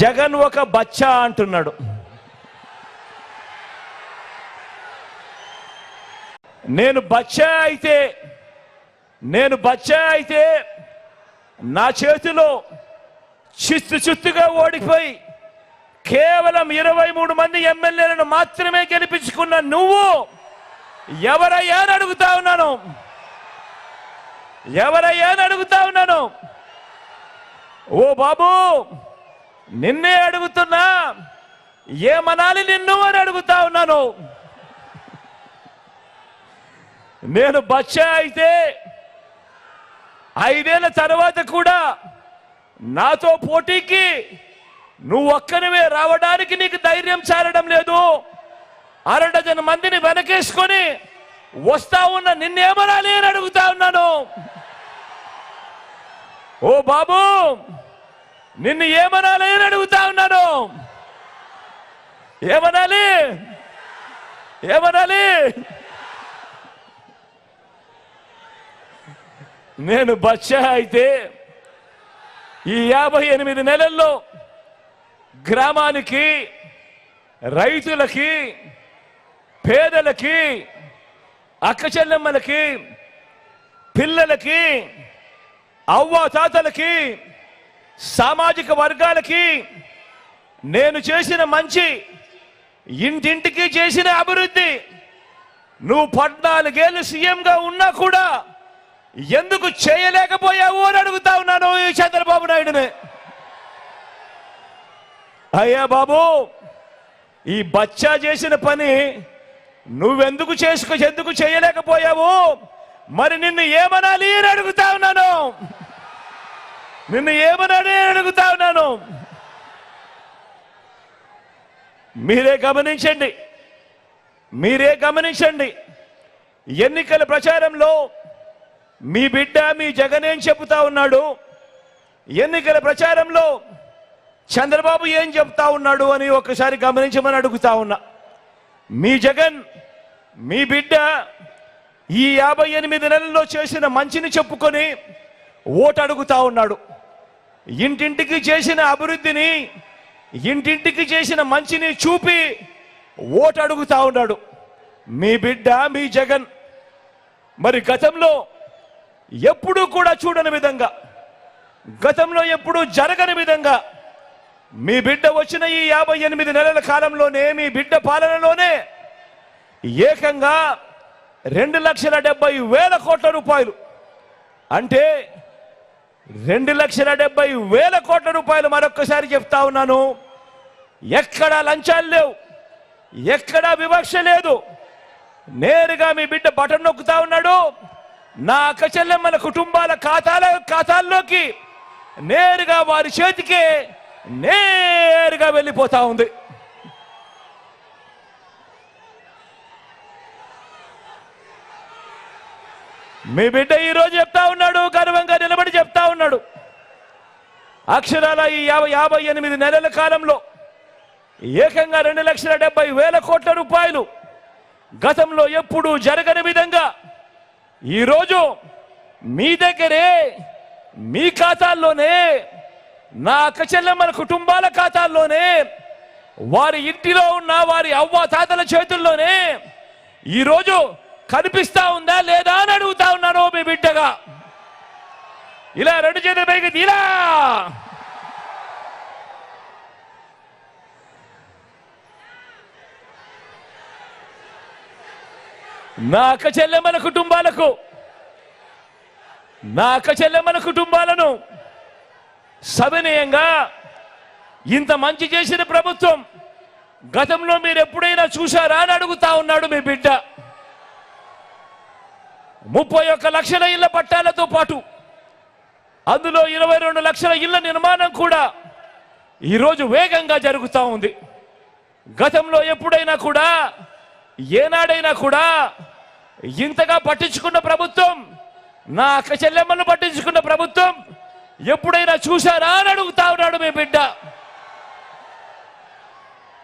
జగన్ ఒక బచ్చా అంటున్నాడు. నేను బచ్చా అయితే నేను బచ్చా అయితే నా చేతిలో చిత్తు చిత్తుగా ఓడిపోయి కేవలం ఇరవై మూడు మంది ఎమ్మెల్యేలను మాత్రమే గెలిపించుకున్న నువ్వు ఎవరయ్యా అని అడుగుతా ఉన్నాను. ఎవరయ్యా అని అడుగుతా ఉన్నాను. ఓ బాబు! నిన్నే అడుగుతున్నా ఏమనాలి నిన్ను అని అడుగుతా ఉన్నాను. నేను బచ్చ అయితే ఐదేళ్ళ తర్వాత కూడా నాతో పోటీకి నువ్వు ఒక్కనివే రావడానికి నీకు ధైర్యం చాలడం లేదు. అరడజన మందిని వెనకేసుకొని వస్తా ఉన్న నిన్నేమనాలి అని అడుగుతా ఉన్నాను. ఓ బాబు! నిన్ను ఏమనాలి అని అడుగుతా ఉన్నాను. ఏమనాలి? ఏమనాలి? నేను బచ్చా అయితే ఈ యాభై ఎనిమిది నెలల్లో గ్రామానికి రైతులకి పేదలకి అక్కచెల్లెమ్మలకి పిల్లలకి అవ్వ తాతలకి సామాజిక వర్గాలకి నేను చేసిన మంచి ఇంటింటికి చేసిన అభివృద్ధి నువ్వు పద్నాలుగేళ్ళు సీఎంగా ఉన్నా కూడా ఎందుకు చేయలేకపోయావు అని అడుగుతా ఉన్నాను ఈ చంద్రబాబు నాయుడుని. అయ్యా బాబు ఈ బచ్చా చేసిన పని నువ్వెందుకు చేసుకు ఎందుకు చేయలేకపోయావు? మరి నిన్ను ఏమనాలి అని అడుగుతా ఉన్నాను. నిన్ను ఏమనాలి అడుగుతా ఉన్నాను? మీరే గమనించండి. మీరే గమనించండి. ఎన్నికల ప్రచారంలో మీ బిడ్డ మీ జగన్ ఏం చెబుతా ఉన్నాడు? ఎన్నికల ప్రచారంలో చంద్రబాబు ఏం చెప్తా ఉన్నాడు అని ఒకసారి గమనించమని అడుగుతా ఉన్నా. మీ జగన్ మీ బిడ్డ ఈ యాభై ఎనిమిది నెలల్లో చేసిన మంచిని చెప్పుకొని ఓటు అడుగుతా ఉన్నాడు. ఇంటింటికి చేసిన అభివృద్ధిని ఇంటింటికి చేసిన మంచిని చూపి ఓటు అడుగుతా ఉన్నాడు. మీ బిడ్డ మీ జగన్. మరి గతంలో ఎప్పుడూ కూడా చూడని విధంగా గతంలో ఎప్పుడూ జరగని విధంగా మీ బిడ్డ వచ్చిన ఈ యాభై ఎనిమిది నెలల కాలంలోనే మీ బిడ్డ పాలనలోనే ఏకంగా రెండు లక్షల డెబ్బై వేల కోట్ల రూపాయలు. అంటే రెండు లక్షల డెబ్బై వేల కోట్ల రూపాయలు మరొక్కసారి చెప్తా ఉన్నాను. ఎక్కడా లంచాలు లేవు. ఎక్కడా వివక్ష లేదు. నేరుగా మీ బిడ్డ బటన్ నొక్కుతా ఉన్నాడు. నా అక్కచెల్లెమ్మల కుటుంబాల ఖాతాల ఖాతాల్లోకి నేరుగా వారి చేతికి నేరుగా వెళ్ళిపోతా ఉంది. మీ బిడ్డ ఈ రోజు చెప్తా ఉన్నాడు గర్వం అక్షరాల ఈ యాభై యాభై ఎనిమిది నెలల కాలంలో ఏకంగా రెండు లక్షల డెబ్బై వేల కోట్ల రూపాయలు గతంలో ఎప్పుడూ జరగని విధంగా ఈరోజు మీ దగ్గరే మీ ఖాతాల్లోనే నా అక్క చెల్లెమ్మల కుటుంబాల ఖాతాల్లోనే వారి ఇంటిలో ఉన్న వారి అవ్వ తాతల చేతుల్లోనే ఈరోజు కనిపిస్తా ఉందా లేదా అని అడుగుతా ఉన్నాను ఇలా రెండు చేతుల పైకి ఇలా నా అక్క చెల్లెమ్మల కుటుంబాలకు నా అక్క చెల్లెమ్మల కుటుంబాలను సవినయంగా ఇంత మంచి చేసిన ప్రభుత్వం గతంలో మీరు ఎప్పుడైనా చూశారా అని అడుగుతా ఉన్నాడు మీ బిడ్డ. ముప్పై ఒక్క లక్షల ఇళ్ళ పట్టాలతో పాటు అందులో ఇరవై రెండు లక్షల ఇళ్ళ నిర్మాణం కూడా ఈరోజు వేగంగా జరుగుతూ ఉంది. గతంలో ఎప్పుడైనా కూడా ఏనాడైనా కూడా ఇంతగా పట్టించుకున్న ప్రభుత్వం నా అక్క చెల్లెమ్మను పట్టించుకున్న ప్రభుత్వం ఎప్పుడైనా చూశారా అని అడుగుతా ఉన్నాడు మీ బిడ్డ.